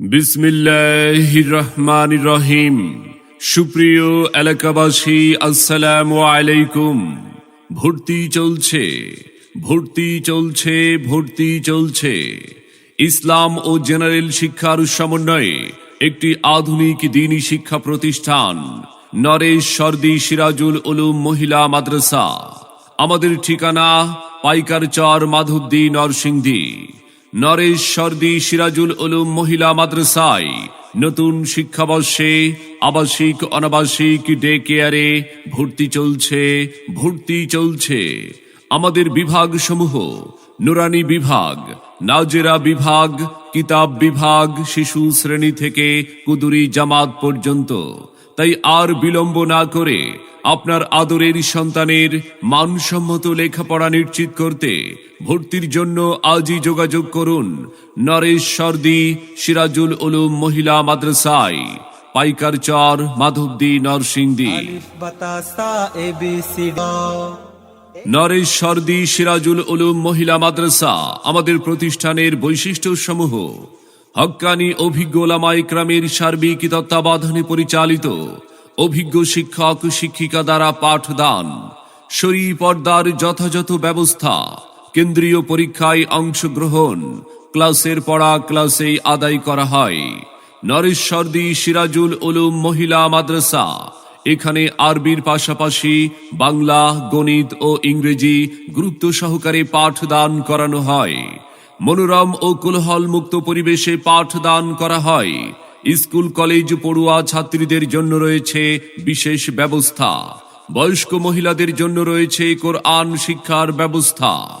বিসমিল্লাহ রহমান রহিম সুপ্রিয় এলাকাবাসী, আসসালামু আলাইকুম। ভর্তি চলছে ভর্তি চলছে ভর্তি চলছে। ইসলাম ও জেনারেল শিক্ষার সমন্বয়ে একটি আধুনিক দিনী শিক্ষা প্রতিষ্ঠান, নরেশ সর্দি সিরাজুল উলুম মহিলা মাদ্রাসা। আমাদের ঠিকানা পাইকার চর মাধবদী নরসিংদী। নরেশ সর্দি সিরাজুল উলুম মহিলা মাদ্রাসায় নতুন শিক্ষাবর্ষে আবাসিক অনাবাসিক ডে কেয়ারে ভর্তি চলছে ভর্তি চলছে। আমাদের বিভাগ সমূহ নুরানি বিভাগ, নাজেরা বিভাগ, কিতাব বিভাগ, শিশু শ্রেণি থেকে কুদুরি জামাত পর্যন্ত। তাই আর বিলম্ব না করে আপনার আদরের সন্তানের মানসম্মত লেখাপড়া নিশ্চিত করতে ভর্তির জন্য আজই যোগাযোগ করুন নরেশ সর্দি সিরাজুল উলুম মহিলা মাদ্রাসায় পাইকার চর মাধবদী নরসিংদী। নরেশ সর্দি সিরাজুল উলুম মহিলা মাদ্রাসা আমাদের প্রতিষ্ঠানের বৈশিষ্ট্য সমূহ হক্কানি অভিজ্ঞ ওলামাইক্রামের সার্বিক তত্ত্বাবধানে পরিচালিত অভিজ্ঞ শিক্ষক শিক্ষিকা দ্বারা পাঠদান শরী পর্দার যথাযথ ব্যবস্থা। কেন্দ্রীয় পরীক্ষায় অংশগ্রহণ। ক্লাসের পড়া ক্লাসেই আদায় করা হয়। নরেশ সর্দি, সিরাজুল উলুম মহিলা মাদ্রাসা। এখানে আরবির পাশাপাশি বাংলা, গণিত ও ইংরেজি গুরুত্ব সহকারে পাঠদান করানো হয়। মনোরম ও কোলাহল মুক্ত পরিবেশে পাঠদান করা হয়। স্কুল, কলেজ, পড়ুয়া ছাত্রীদের জন্য রয়েছে বিশেষ ব্যবস্থা। বয়স্ক মহিলাদের জন্য রয়েছে কোরআন শিক্ষার ব্যবস্থা।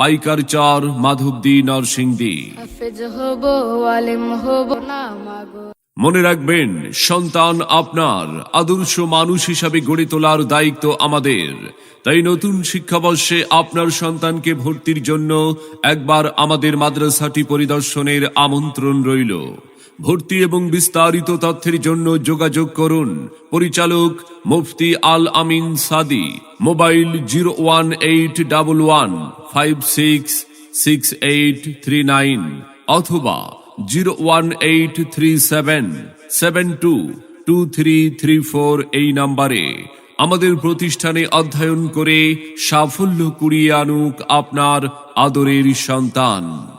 পাইকার চর মাধবদী নরসিংদী। মনে রাখবেন, সন্তান আপনার আদর্শ মানুষ হিসাবে গড়ে তোলার দায়িত্ব আমাদের। তাই নতুন শিক্ষাবর্ষে আপনার সন্তানকে ভর্তির জন্য একবার আমাদের মাদ্রাসাটি পরিদর্শনের আমন্ত্রণ রইল। ভর্তি এবং বিস্তারিত তথ্যের জন্য যোগাযোগ করুন। পরিচালক Mufti Al Amin Sadi. Mobile zero one eight double one five six six eight three nine অথবা zero one eight three seven seven two two three three four এই নাম্বারে আমাদের প্রতিষ্ঠানে অধ্যয়ন করে সাফল্য কুড়িয়ে আনুক আপনার আদরের সন্তান।